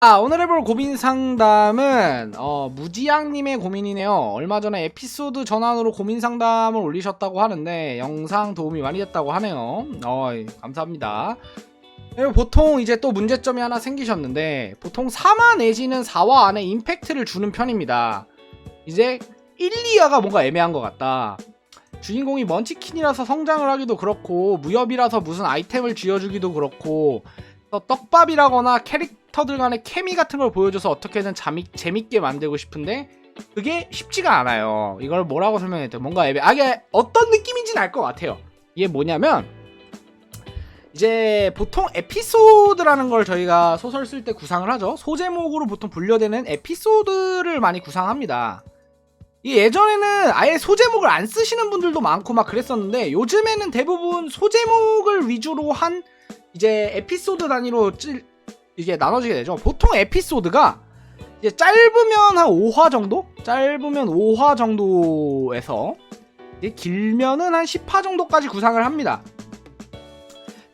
아, 오늘 해볼 고민 상담은 어, 무지양님의 고민이네요. 얼마 전에 에피소드 전환으로 고민 상담을 올리셨다고 하는데 영상 도움이 많이 됐다고 하네요. 어, 감사합니다. 그리고 보통 이제 또 문제점이 하나 생기셨는데 보통 4화 내지는 4화 안에 임팩트를 주는 편입니다. 이제 1, 2화가 뭔가 애매한 것 같다. 주인공이 먼치킨이라서 성장을 하기도 그렇고 무협이라서 무슨 아이템을 쥐어주기도 그렇고 또 떡밥이라거나 캐릭터들 간의 케미 같은 걸 보여줘서 어떻게든 재미, 재밌게 만들고 싶은데 그게 쉽지가 않아요. 이걸 뭐라고 설명해야 돼? 뭔가 애매. 아, 이게 어떤 느낌인지는 알 것 같아요. 이게 뭐냐면 이제 보통 에피소드라는 걸 저희가 소설 쓸 때 구상을 하죠. 소제목으로 보통 분류되는 에피소드를 많이 구상합니다. 이 예전에는 아예 소제목을 안 쓰시는 분들도 많고 막 그랬었는데 요즘에는 대부분 소제목을 위주로 한 이제 에피소드 단위로 찔, 이게 나눠지게 되죠. 보통 에피소드가 이제 짧으면 한 5화 정도? 짧으면 5화 정도에서 이제 길면은 한 10화 정도까지 구상을 합니다.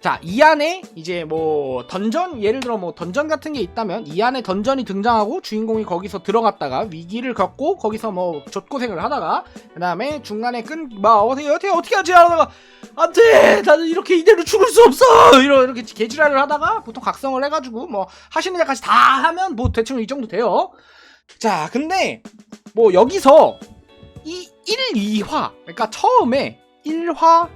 자, 이 안에 이제 뭐 던전 예를 들어 뭐 던전 같은 게 있다면 이 안에 던전이 등장하고 주인공이 거기서 들어갔다가 위기를 겪고 거기서 뭐 족고생을 하다가 그다음에 중간에 끈막 어떻게 어떻게 어떻게 하지 하다가 안 돼 나는 이렇게 이대로 죽을 수 없어 이러 이렇게 개지랄을 하다가 보통 각성을 해가지고 뭐 하시는 데까지 다 하면 뭐 대충 이 정도 돼요. 자, 근데 뭐 여기서 이 1, 2화 그러니까 처음에 1화,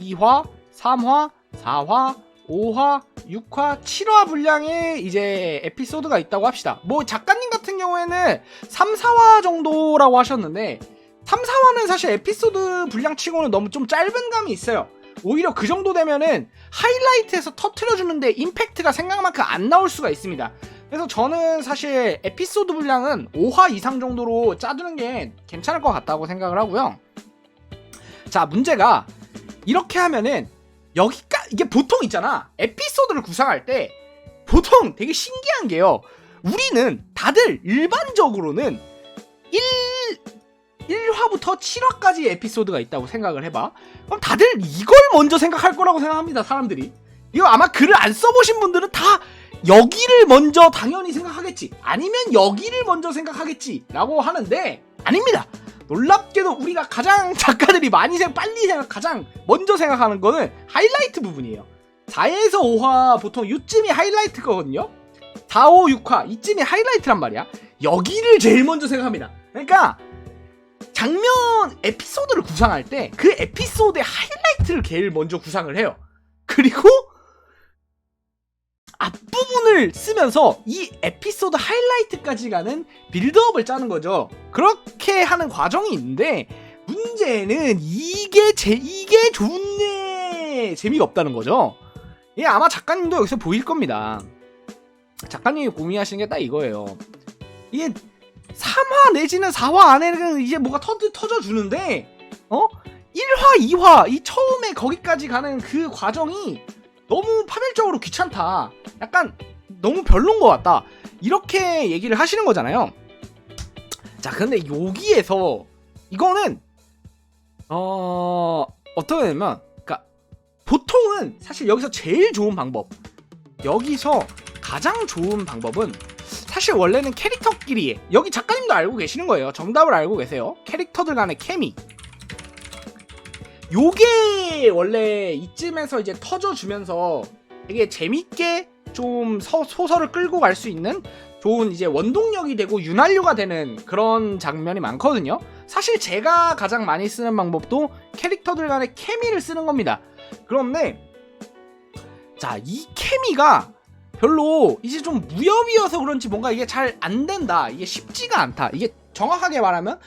2화, 3화, 4화, 5화, 6화, 7화 분량의 이제 에피소드가 있다고 합시다. 뭐 작가님 같은 경우에는 3, 4화 정도라고 하셨는데 3, 4화는 사실 에피소드 분량 치고는 너무 좀 짧은 감이 있어요. 오히려 그 정도 되면은 하이라이트에서 터트려주는데 임팩트가 생각만큼 안 나올 수가 있습니다. 그래서 저는 사실 에피소드 분량은 5화 이상 정도로 짜두는 게 괜찮을 것 같다고 생각을 하고요. 자, 문제가 이렇게 하면은 여기까 이게 보통 있잖아. 에피소드를 구상할 때 보통 되게 신기한 게요. 우리는 다들 일반적으로는 1 1화부터 7화까지 에피소드가 있다고 생각을 해봐. 그럼 다들 이걸 먼저 생각할 거라고 생각합니다, 사람들이. 이거 아마 글을 안 써보신 분들은 다 여기를 먼저 당연히 생각하겠지. 아니면 여기를 먼저 생각하겠지. 라고 하는데, 아닙니다. 놀랍게도 우리가 가장 작가들이 많이 생각, 빨리 생각, 가장 먼저 생각하는 거는 하이라이트 부분이에요. 4에서 5화 보통 요쯤이 하이라이트거든요. 4, 5, 6화 이쯤이 하이라이트란 말이야. 여기를 제일 먼저 생각합니다. 그러니까 장면 에피소드를 구상할 때 그 에피소드의 하이라이트를 제일 먼저 구상을 해요. 그리고 앞부분을 쓰면서 이 에피소드 하이라이트까지 가는 빌드업을 짜는 거죠. 그렇게 하는 과정이 있는데 문제는 이게 제 이게 좋네 재미가 없다는 거죠. 예, 아마 작가님도 여기서 보일 겁니다. 작가님이 고민하시는 게 딱 이거예요. 이게 3화 내지는 4화 안에는 이제 뭐가 터, 터져 주는데 어? 1화, 2화 이 처음에 거기까지 가는 그 과정이 너무 파멸적으로 귀찮다. 약간 너무 별론 것 같다. 이렇게 얘기를 하시는 거잖아요. 자, 근데 여기에서 이거는 어 어떻게 되면 그러니까 보통은 사실 여기서 제일 좋은 방법 여기서 가장 좋은 방법은 사실 원래는 캐릭터끼리 여기 작가님도 알고 계시는 거예요. 정답을 알고 계세요. 캐릭터들 간의 케미. 요게 원래 이쯤에서 이제 터져주면서 되게 재밌게 좀 서- 소설을 끌고 갈 수 있는 좋은 이제 원동력이 되고 윤활유가 되는 그런 장면이 많거든요. 사실 제가 가장 많이 쓰는 방법도 캐릭터들 간의 케미를 쓰는 겁니다. 그런데 자, 이 케미가 별로 이제 좀 무협이어서 그런지 뭔가 이게 잘 안 된다. 이게 쉽지가 않다. 이게 정확하게 말하면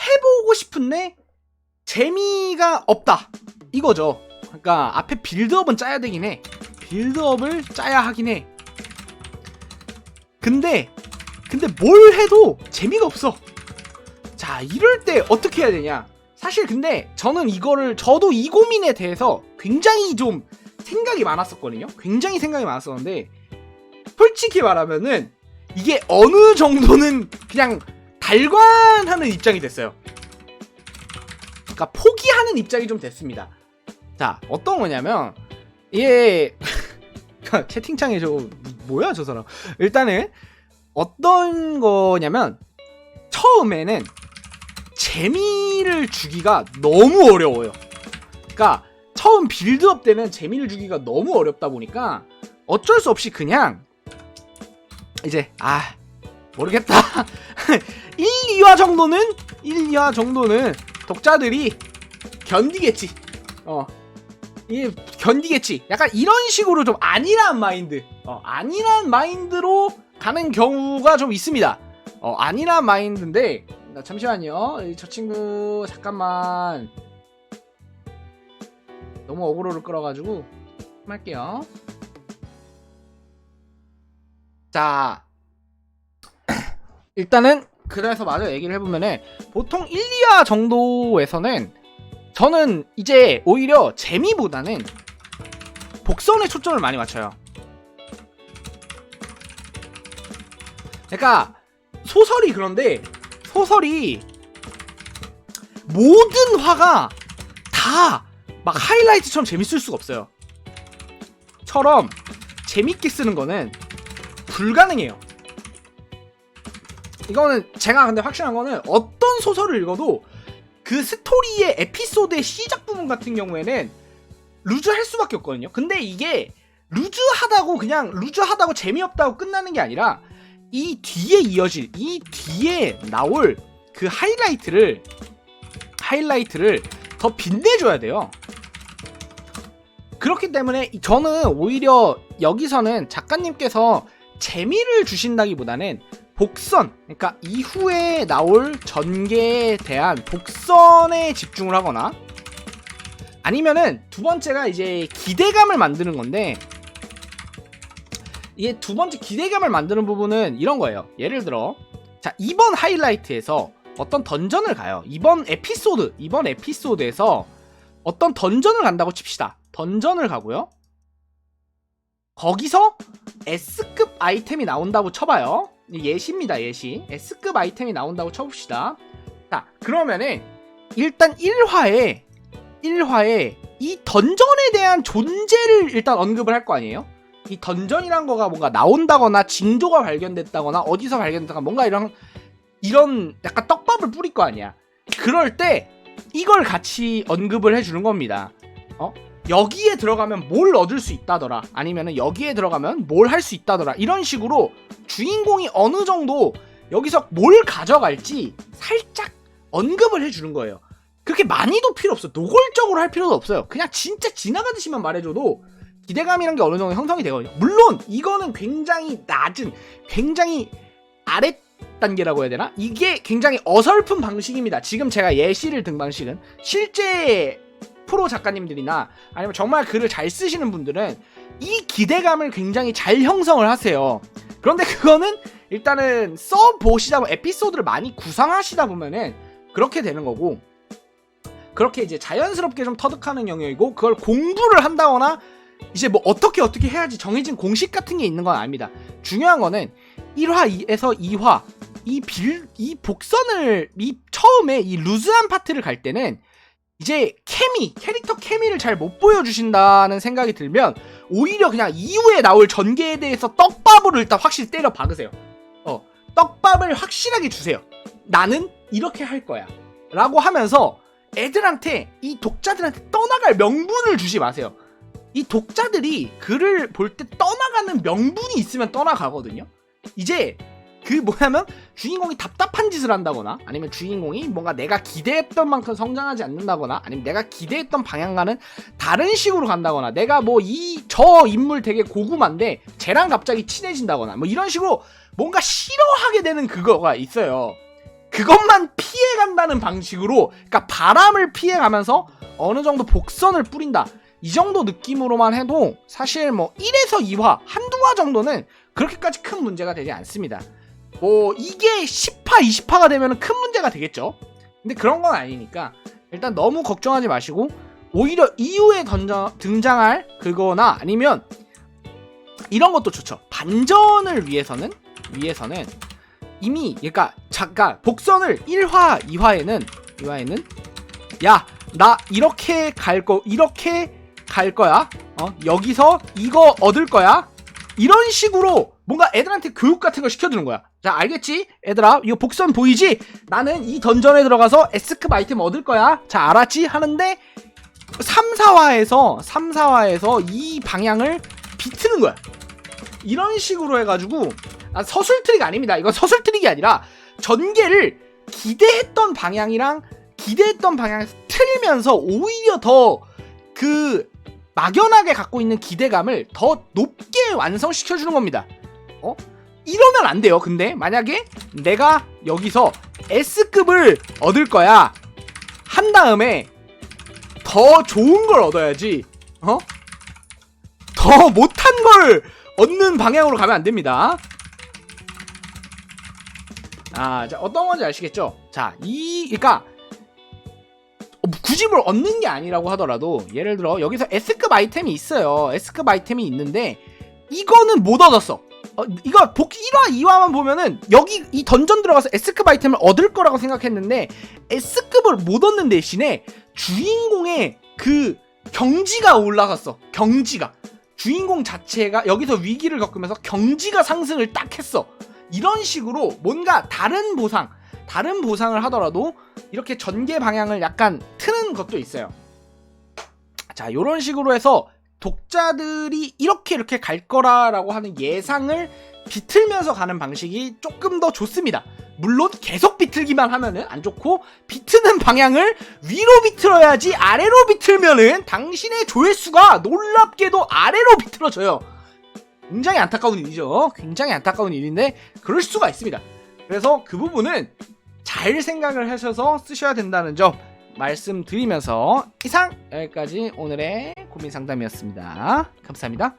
해보고 싶은데 재미가 없다. 이거죠. 그러니까 앞에 빌드업은 짜야 되긴 해. 빌드업을 짜야 하긴 해. 근데 근데 뭘 해도 재미가 없어. 자, 이럴 때 어떻게 해야 되냐? 사실 근데 저는 이거를 저도 이 고민에 대해서 굉장히 좀 생각이 많았었거든요. 굉장히 생각이 많았었는데 솔직히 말하면은 이게 어느 정도는 그냥 달관하는 입장이 됐어요. 그러니까 포기하는 입장이 좀 됐습니다. 자, 어떤 거냐면 이게 채팅창에 저 뭐야 저 사람 일단은 어떤 거냐면 처음에는 재미를 주기가 너무 어려워요 그러니까 처음 빌드업 때는 재미를 주기가 너무 어렵다 보니까 어쩔 수 없이 그냥 이제 아 모르겠다. 1, 2화 정도는 1, 2화 정도는 독자들이 견디겠지. 어 이게 견디겠지. 약간 이런 식으로 좀 안일한 마인드. 어 안일한 마인드로 가는 경우가 좀 있습니다. 어 안일한 마인드인데 나 잠시만요. 이- 저 친구 잠깐만 너무 어그로를 끌어가지고 좀 할게요 자 일단은 그래서 마저 얘기를 해보면은 보통 1, 2화 정도에서는 저는 이제 오히려 재미보다는 복선에 초점을 많이 맞춰요. 그러니까 소설이 그런데 소설이 모든 화가 다 막 하이라이트처럼 재밌을 수가 없어요. 처럼 재밌게 쓰는 거는 불가능해요. 이거는 제가 근데 확실한 거는 어떤 소설을 읽어도 그 스토리의 에피소드의 시작 부분 같은 경우에는 루즈할 수밖에 없거든요. 근데 이게 루즈하다고 그냥 루즈하다고 재미없다고 끝나는 게 아니라 이 뒤에 이어질 이 뒤에 나올 그 하이라이트를 하이라이트를 더 빛내줘야 돼요. 그렇기 때문에 저는 오히려 여기서는 작가님께서 재미를 주신다기보다는 복선, 그러니까 이후에 나올 전개에 대한 복선에 집중을 하거나 아니면은 두 번째가 이제 기대감을 만드는 건데 이게 두 번째 기대감을 만드는 부분은 이런 거예요. 예를 들어 자 이번 하이라이트에서 어떤 던전을 가요. 이번 에피소드 이번 에피소드에서 어떤 던전을 간다고 칩시다. 던전을 가고요. 거기서 S급 아이템이 나온다고 쳐봐요. 예시입니다, 예시. S급 아이템이 나온다고 쳐봅시다. 자, 그러면은 일단 1화에 1화에 이 던전에 대한 존재를 일단 언급을 할 거 아니에요? 이 던전이란 거가 뭔가 나온다거나 징조가 발견됐다거나 어디서 발견됐다거나 뭔가 이런 이런 약간 떡밥을 뿌릴 거 아니야. 그럴 때 이걸 같이 언급을 해주는 겁니다. 어? 여기에 들어가면 뭘 얻을 수 있다더라. 아니면은 여기에 들어가면 뭘 할 수 있다더라. 이런 식으로 주인공이 어느 정도 여기서 뭘 가져갈지 살짝 언급을 해주는 거예요. 그렇게 많이도 필요 없어. 노골적으로 할 필요도 없어요. 그냥 진짜 지나가듯이만 말해줘도 기대감이란 게 어느 정도 형성이 되거든요. 물론 이거는 굉장히 낮은, 굉장히 아래 단계라고 해야 되나? 이게 굉장히 어설픈 방식입니다. 지금 제가 예시를 든 방식은 실제 프로 작가님들이나 아니면 정말 글을 잘 쓰시는 분들은 이 기대감을 굉장히 잘 형성을 하세요. 그런데 그거는 일단은 써보시다 보면 에피소드를 많이 구상하시다 보면은 그렇게 되는 거고 그렇게 이제 자연스럽게 좀 터득하는 영역이고 그걸 공부를 한다거나 이제 뭐 어떻게 어떻게 해야지 정해진 공식 같은 게 있는 건 아닙니다. 중요한 거는 1화에서 2화 이 빌, 이 복선을 이 처음에 이 루즈한 파트를 갈 때는 이제 케미, 캐릭터 케미를 잘 못 보여주신다는 생각이 들면 오히려 그냥 이후에 나올 전개에 대해서 떡밥을 일단 확실히 때려 박으세요. 어, 떡밥을 확실하게 주세요. 나는 이렇게 할 거야. 라고 하면서 애들한테 이 독자들한테 떠나갈 명분을 주지 마세요. 이 독자들이 글을 볼 때 떠나가는 명분이 있으면 떠나가거든요. 이제 그 뭐냐면 주인공이 답답한 짓을 한다거나 아니면 주인공이 뭔가 내가 기대했던 만큼 성장하지 않는다거나 아니면 내가 기대했던 방향과는 다른 식으로 간다거나 내가 뭐 이 저 인물 되게 고구마인데 쟤랑 갑자기 친해진다거나 뭐 이런 식으로 뭔가 싫어하게 되는 그거가 있어요. 그것만 피해 간다는 방식으로 그러니까 바람을 피해 가면서 어느 정도 복선을 뿌린다. 이 정도 느낌으로만 해도 사실 뭐 1에서 2화, 한두 화 정도는 그렇게까지 큰 문제가 되지 않습니다. 뭐 이게 10화, 20화가 되면 큰 문제가 되겠죠. 근데 그런 건 아니니까 일단 너무 걱정하지 마시고 오히려 이후에 던져, 등장할 그거나 아니면 이런 것도 좋죠. 반전을 위해서는 위해서는 이미 그러니까 잠깐 복선을 1화, 2화에는 2화에는 야, 나 이렇게 갈 거 이렇게 갈 거야. 어? 여기서 이거 얻을 거야. 이런 식으로 뭔가 애들한테 교육 같은 걸 시켜주는 거야. 자, 알겠지? 애들아, 이거 복선 보이지? 나는 이 던전에 들어가서 S급 아이템 얻을 거야. 자, 알았지? 하는데 3, 4화에서 3, 4화에서 이 방향을 비트는 거야. 이런 식으로 해가지고 아, 서술 트릭 아닙니다. 이건 서술 트릭이 아니라 전개를 기대했던 방향이랑 기대했던 방향에서 틀면서 오히려 더 그 막연하게 갖고 있는 기대감을 더 높게 완성시켜 주는 겁니다. 어? 이러면 안 돼요. 근데 만약에 내가 여기서 S급을 얻을 거야. 한 다음에 더 좋은 걸 얻어야지. 어? 더 못한 걸 얻는 방향으로 가면 안 됩니다. 아, 자, 어떤 건지 아시겠죠? 자, 이, 그니까, 어, 굳이 뭘 얻는 게 아니라고 하더라도, 예를 들어, 여기서 S급 아이템이 있어요. S급 아이템이 있는데, 이거는 못 얻었어. 어, 이거 복 1화, 2화만 보면은, 여기, 이 던전 들어가서 S급 아이템을 얻을 거라고 생각했는데, S급을 못 얻는 대신에, 주인공의 그 경지가 올라갔어. 경지가. 주인공 자체가 여기서 위기를 겪으면서 경지가 상승을 딱 했어. 이런 식으로 뭔가 다른 보상, 다른 보상을 하더라도 이렇게 전개 방향을 약간 트는 것도 있어요. 자, 이런 식으로 해서 독자들이 이렇게 이렇게 갈 거라라고 하는 예상을 비틀면서 가는 방식이 조금 더 좋습니다. 물론 계속 비틀기만 하면은 안 좋고 비트는 방향을 위로 비틀어야지 아래로 비틀면은 당신의 조회수가 놀랍게도 아래로 비틀어져요. 굉장히 안타까운 일이죠. 굉장히 안타까운 일인데 그럴 수가 있습니다. 그래서 그 부분은 잘 생각을 하셔서 쓰셔야 된다는 점 말씀드리면서 이상 여기까지 오늘의 고민 상담이었습니다. 감사합니다.